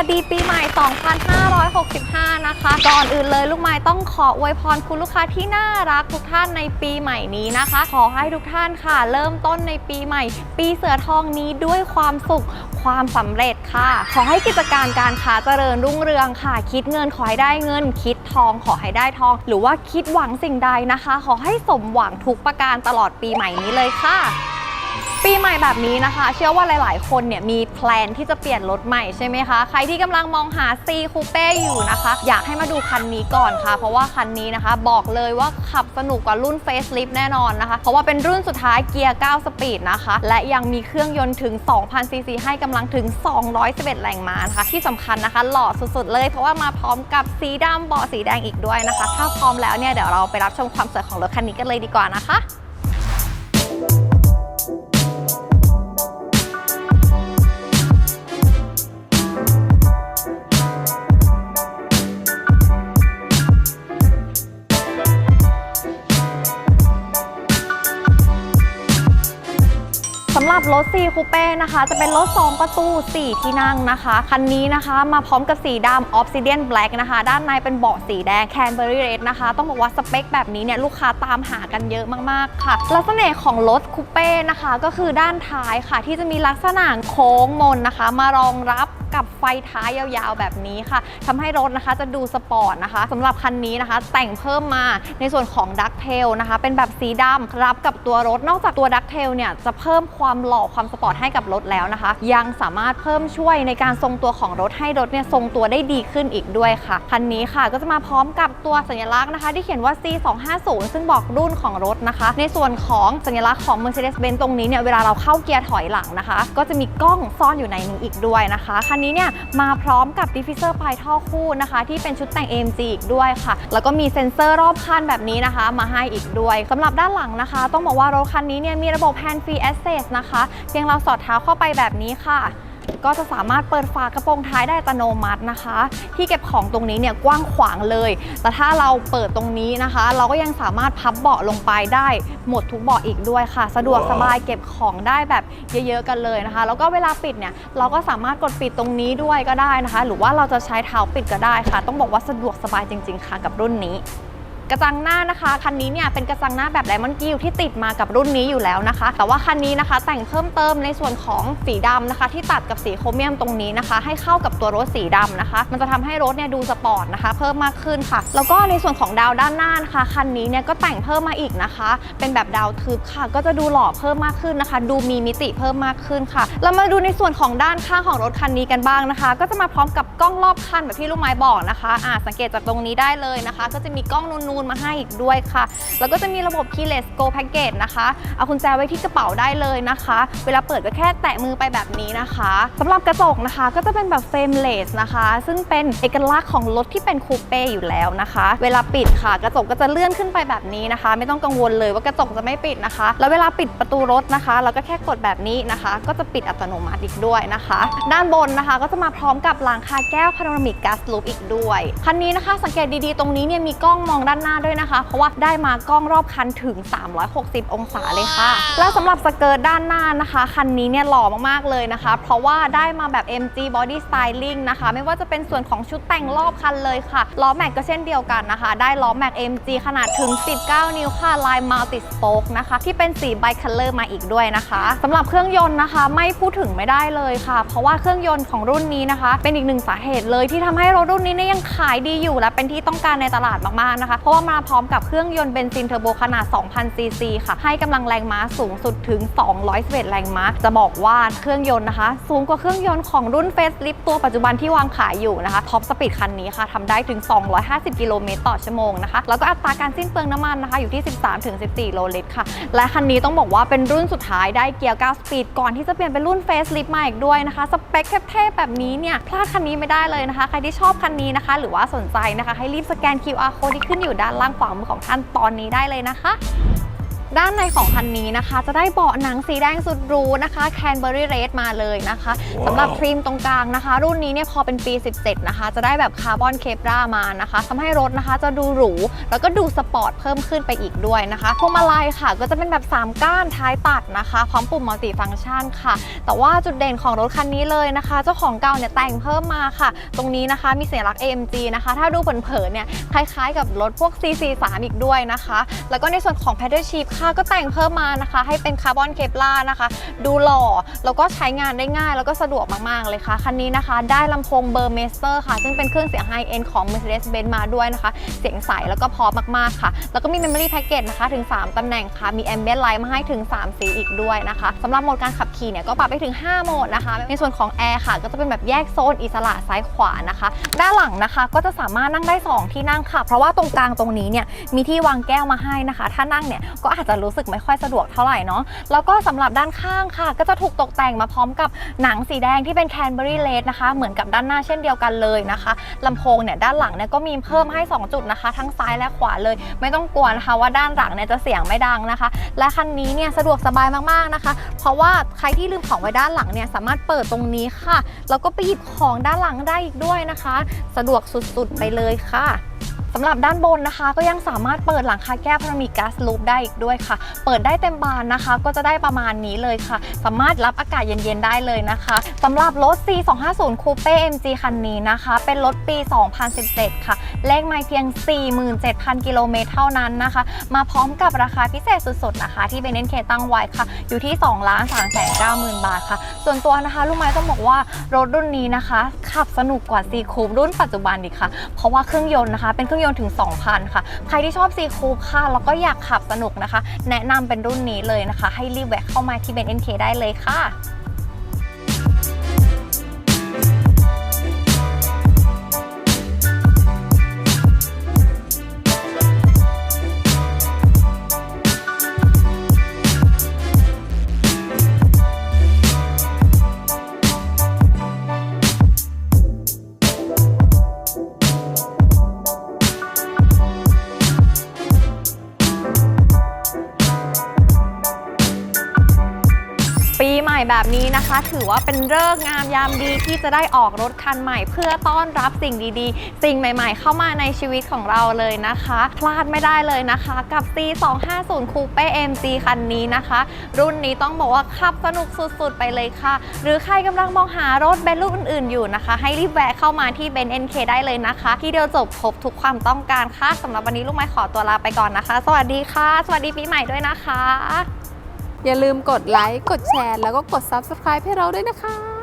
วัสดีปีใหม่ 2565 นะคะ ก่อนอื่นเลยลูกไม้ต้องขออวยพรคุณลูกค้าที่น่ารักทุกท่านในปีใหม่นี้นะคะ ขอให้ทุกท่านค่ะ เริ่มต้นในปีใหม่ ปีเสือทองนี้ด้วยความสุขความสำเร็จค่ะ ขอให้กิจการการค้าเจริญรุ่งเรืองค่ะ คิดเงินขอให้ได้เงิน คิดทองขอให้ได้ทอง หรือว่าคิดหวังสิ่งใดนะคะ ขอให้สมหวังทุกประการตลอดปีใหม่นี้เลยค่ะ ปีใหม่แบบนี้นะคะ เชื่อว่าหลาย ๆ คนเนี่ยมีแพลนที่จะเปลี่ยนรถใหม่ใช่ไหมคะ ใครที่กำลังมองหา C Coupe อยู่นะคะ อยากให้มาดูคันนี้ก่อนค่ะ เพราะว่าคันนี้นะคะ บอกเลยว่าขับสนุกกว่ารุ่น Facelift แน่นอนนะคะ เพราะว่าเป็นรุ่นสุดท้ายเกียร์ 9 สปีดนะคะ และยังมีเครื่องยนต์ถึง 2,000 ซีซีให้กำลังถึง 211 แรงม้านะคะ ที่สำคัญนะคะ หล่อสุด ๆ เลย เพราะว่ามาพร้อมกับสีดำเบาะสีแดงอีกด้วยนะคะ ถ้าพร้อมแล้วเนี่ยเดี๋ยวเราไปรับชมความสวยของรถคันนี้กันเลยดีกว่านะคะ สำหรับรถ4คูเป้นะคะ จะเป็นรถ 2 ประตู 4 ที่นั่งนะคะ คันนี้นะคะมาพร้อมกับสีดำ Obsidian Black นะคะ ด้านในเป็นเบาะสีแดง Canberry Red นะคะ ต้องบอกว่าสเปคแบบนี้เนี่ยลูกค้าตามหากันเยอะมากๆค่ะ ลักษณะของรถคูเป้นะคะ ก็คือด้านท้ายค่ะ ที่จะมีลักษณะโค้งมนนะคะ มารองรับ กับไฟท้ายยาวๆ แบบนี้ค่ะทำให้รถนะคะจะดูสปอร์ตนะคะสำหรับคันนี้นะคะ แต่งเพิ่มมาในส่วนของดักเทลนะคะ เป็นแบบสีดำรับกับตัวรถ นอกจากตัวดักเทลเนี่ยจะเพิ่มความหล่อความสปอร์ตให้กับรถแล้วนะคะ ยังสามารถเพิ่มช่วยในการทรงตัวของรถให้รถเนี่ยทรงตัวได้ดีขึ้นอีกด้วยค่ะคันนี้ค่ะก็จะมาพร้อมกับตัวสัญลักษณ์นะคะ ที่เขียนว่า C250 ซึ่งบอกรุ่นของรถนะคะ ในส่วนของสัญลักษณ์ของ Mercedes-Benz ตรงนี้เนี่ยเวลาเราเข้าเกียร์ถอยหลังนะคะ ก็จะมีกล้องซ่อนอยู่ในนี้อีกด้วยนะคะคันนี้เนี่ยมาพร้อมกับดิฟฟิเซอร์ปลายท่อคู่นะคะ ที่เป็นชุดแต่ง AMG อีกด้วยค่ะ แล้วก็มีเซ็นเซอร์รอบคันแบบนี้นะคะ มาให้อีกด้วยสำหรับด้านหลังนะคะ ต้องบอกว่ารถคันนี้เนี่ยมีระบบ Hand Free Access นะคะ เพียงเราสอดเท้าเข้าไปแบบนี้ค่ะ ก็จะสามารถเปิดฝากระโปรงท้ายได้อัตโนมัตินะคะ ที่เก็บของตรงนี้เนี่ยกว้างขวางเลย แต่ถ้าเราเปิดตรงนี้นะคะ เราก็ยังสามารถพับเบาะลงไปได้หมดทุกเบาะอีกด้วยค่ะ สะดวกสบายเก็บของได้แบบเยอะๆกันเลยนะคะ แล้วก็เวลาปิดเนี่ยเราก็สามารถกดปิดตรงนี้ด้วยก็ได้นะคะ หรือว่าเราจะใช้เท้าปิดก็ได้ค่ะ ต้องบอกว่าสะดวกสบายจริง ๆ ค่ะกับรุ่นนี้ กระจังหน้านะคะ คันนี้เนี่ยเป็นกระจังหน้าแบบไดมอนด์กิลที่ติดมากับรุ่นนี้อยู่แล้วนะคะ แต่ว่าคันนี้นะคะแต่งเพิ่มเติมในส่วนของสีดำนะคะ ที่ตัดกับสีโครเมียมตรงนี้นะคะ ให้เข้ากับตัวรถสีดำนะคะ มันจะทำให้รถเนี่ยดูสปอร์ตนะคะ เพิ่มมากขึ้นค่ะ แล้วก็ในส่วนของดาวด้านหน้านะคะคันนี้เนี่ยก็แต่งเพิ่มมาอีกนะคะ เป็นแบบดาวทึบค่ะ ก็จะดูหล่อเพิ่มมากขึ้นนะคะ ดูมีมิติเพิ่มมากขึ้นค่ะ เรามาดูในส่วนของด้านข้างของรถคันนี้กันบ้างนะคะ ก็จะมาพร้อมกับกล้องรอบคันแบบที่ลูกไม้บอกนะคะอ่าสังเกตจากตรงนี้ได้เลยนะคะ ก็จะมีกล้องนูนๆมาให้อีกด้วยค่ะ แล้วก็จะมีระบบ keyless go package นะคะเอากุญแจไว้ที่กระเป๋าได้เลยนะคะ เวลาเปิดก็แค่แตะมือไปแบบนี้นะคะสำหรับกระจกนะคะก็จะเป็นแบบ frameless นะคะ ซึ่งเป็นเอกลักษณ์ของรถที่เป็นคูเป้อยู่แล้วนะคะ เวลาปิดค่ะ กระจกก็จะเลื่อนขึ้นไปแบบนี้นะคะ ไม่ต้องกังวลเลยว่ากระจกจะไม่ปิดนะคะ แล้วเวลาปิดประตูรถนะคะ เราก็แค่กดแบบนี้นะคะ ก็จะปิดอัตโนมัติอีกด้วยนะคะ ด้านบนนะคะก็จะมาพร้อมกับหลังคาแก้วพาโนรามิกกัสลูปอีกด้วยคันนี้นะคะ สังเกตดีๆตรงนี้เนี่ยมีกล้องมองด้านหน้าน้าด้วยนะคะ เพราะว่าได้มากล้องรอบคันถึง 360 องศาเลยค่ะ แล้วสำหรับสเกิร์ตด้านหน้านะคะคันนี้เนี่ยหล่อมากๆเลยนะคะ เพราะว่าได้มาแบบ MG Body Styling นะคะ ไม่ว่าจะเป็นส่วนของชุดแต่งรอบคันเลยค่ะล้อแม็กก็เช่นเดียวกันนะคะ ได้ล้อแม็ก MG ขนาดถึง 19 นิ้วค่ะลาย Multi Spoke นะคะ ที่เป็นสี Bi Color มาอีกด้วยนะคะสำหรับเครื่องยนต์นะคะ ไม่พูดถึงไม่ได้เลยค่ะ เพราะว่าเครื่องยนต์ของรุ่นนี้นะคะ เป็นอีกหนึ่งสาเหตุเลยที่ทำให้รถรุ่นนี้เนี่ยยังขายดีอยู่และเป็นที่ต้องการในตลาดมากๆนะคะเพราะว่ามาพร้อมกับเครื่องยนต์เบนซินเทอร์โบขนาด 2,000 ซีซีค่ะ ให้กำลังแรงม้าสูงสุดถึง 211 แรงม้า จะบอกว่าเครื่องยนต์นะคะ สูงกว่าเครื่องยนต์ของรุ่นเฟสลิฟตัวปัจจุบันที่วางขายอยู่นะคะ ท็อปสปีดคันนี้ค่ะทำได้ถึง 250 กิโลเมตรต่อชั่วโมงนะคะ แล้วก็อัตราการสิ้นเปลืองน้ำมันนะคะ อยู่ที่ 13-14 โลลิตรค่ะ และคันนี้ต้องบอกว่าเป็นรุ่นสุดท้ายได้เกียร์ 9 สปีด ก่อนที่จะเปลี่ยนเป็นรุ่นเฟสลิฟมาอีกด้วยนะคะ สเปคเทพๆแบบนี้เนี่ย พลาดคันนี้ไม่ได้เลยนะคะ ใครที่ชอบคันนี้นะคะ หรือว่าสนใจนะคะ ให้รีบสแกน QR code ที่ขึ้นอยู่ด้านล่างขวามือของท่านตอนนี้ได้เลยนะคะ ด้านในของคันนี้นะคะ จะได้เบาะหนังสีแดงสุดหรูนะคะแคนเบอรี่เรดมาเลยนะคะสำหรับทริมตรงกลางนะคะ รุ่นนี้เนี่ยพอเป็นปี 17 นะคะ จะได้แบบคาร์บอนเคปรามานะคะทำให้รถนะคะจะดูหรู แล้วก็ดูสปอร์ตเพิ่มขึ้นไปอีกด้วยนะคะพวงมาลัยค่ะ ก็จะเป็นแบบ 3 ก้านท้ายตัดนะคะ พร้อมปุ่มมัลติฟังก์ชันค่ะ แต่ว่าจุดเด่นของรถคันนี้เลยนะคะ เจ้าของเก่าเนี่ยแต่งเพิ่มมาค่ะ ตรงนี้นะคะมีสัญลักษณ์ AMG นะคะ ถ้าดูเผินๆเนี่ยคล้ายๆ กับรถพวก CC3 อีกด้วยนะคะ แล้วก็ในส่วนของ Pedal Shift ค่ะก็แต่งเพิ่มมานะคะ ให้เป็นคาร์บอนเคปลานะคะ ดูหล่อแล้วก็ใช้งานได้ง่าย แล้วก็สะดวกมากๆเลยค่ะคันนี้นะคะ ได้ลำโพงเบอร์เมสเตอร์ค่ะ ซึ่งเป็นเครื่องเสียงไฮเอ็นของ Mercedes-Benz มาด้วยนะคะ เสียงใสแล้วก็เพอมากๆค่ะ แล้วก็มี Memory Package นะคะถึง 3ตำแหน่งค่ะมี Ambient Light มาให้ถึง 3 สีอีกด้วยนะคะสำหรับโหมดการขับขี่เนี่ยก็ปรับไปถึง 5 โหมดนะคะ ในส่วนของแอร์ค่ะ ก็จะเป็นแบบแยกโซนอิสระซ้ายขวานะคะ ด้านหลังนะคะก็จะสามารถนั่งได้ 2 ที่นั่งค่ะ เพราะว่าตรงกลางตรงนี้เนี่ยมีที่วางแก้วมาให้นะคะ ถ้านั่งเนี่ยก็อาจจะจะรู้สึกไม่ค่อยสะดวกเท่าไหร่เนาะแล้วก็สำหรับด้านข้างค่ะ ก็จะถูกตกแต่งมาพร้อมกับหนังสีแดงที่เป็นแคนเบอรี่เลดนะคะเหมือนกับด้านหน้าเช่นเดียวกันเลยนะคะลำโพงเนี่ยด้านหลังเนี่ยก็มีเพิ่มให้ 2 จุดนะคะ ทั้งซ้ายและขวาเลย ไม่ต้องกลัวนะคะว่าด้านหลังเนี่ยจะเสียงไม่ดังนะคะ และคันนี้เนี่ยสะดวกสบายมากๆนะคะ เพราะว่าใครที่ลืมของไว้ด้านหลังเนี่ยสามารถเปิดตรงนี้ค่ะแล้วก็ไปหยิบของด้านหลังได้อีกด้วยนะคะ สะดวกสุดๆไปเลยค่ะ สำหรับด้านบนนะคะ ก็ยังสามารถเปิดหลังคาแก้วพรามีก๊าซลูปได้อีกด้วยค่ะ เปิดได้เต็มบานนะคะ ก็จะได้ประมาณนี้เลยค่ะ สามารถรับอากาศเย็นๆได้เลยนะคะสำหรับรถ C250 Coupe MG คันนี้นะคะ เป็นรถปี 2017 ค่ะ เลขไม่เพียง 47,000 กิโลเมตรเท่านั้นนะคะ มาพร้อมกับราคาพิเศษสุดๆนะคะ ที่เป็นเน้นเคตั้งไว้ค่ะ อยู่ที่2ล้าน3 9 0 0 0 0 บาทค่ะ ส่วนตัวนะคะลูกไม้ต้องบอกว่ารถรุ่นนี้นะคะ ขับสนุกกว่า C Coupe รุ่นปัจจุบันอีกค่ะ เพราะว่าเครื่องยนต์นะคะ เป็นเครื่องยนต์ถึง 2,000 ค่ะ ใครที่ชอบซีคูปค่ะ แล้วก็อยากขับสนุกนะคะ แนะนำเป็นรุ่นนี้เลยนะคะ ให้รีบแวะเข้ามาที่เบน NK ได้เลยค่ะ แบบนี้นะคะ ถือว่าเป็นเลิกงามยามดีที่จะได้ออกรถคันใหม่ เพื่อต้อนรับสิ่งดีๆ สิ่งใหม่ๆ เข้ามาในชีวิตของเราเลยนะคะ พลาดไม่ได้เลยนะคะ กับ C250 Coupe MG คันนี้นะคะ รุ่นนี้ต้องบอกว่าขับสนุกสุดๆ ไปเลยค่ะ หรือใครกำลังมองหารถเบนซ์รุ่นอื่นๆอยู่นะคะ ให้รีบแวะเข้ามาที่เบน NK ได้เลยนะคะ ที่เดียวจบครบทุกความต้องการค่ะสำหรับวันนี้ลูกไม้ขอตัวลาไปก่อนนะคะ สวัสดีค่ะ สวัสดีปีใหม่ด้วยนะคะ อย่าลืมกดไลค์ กดแชร์ แล้วก็กด Subscribe ให้เราด้วยนะคะ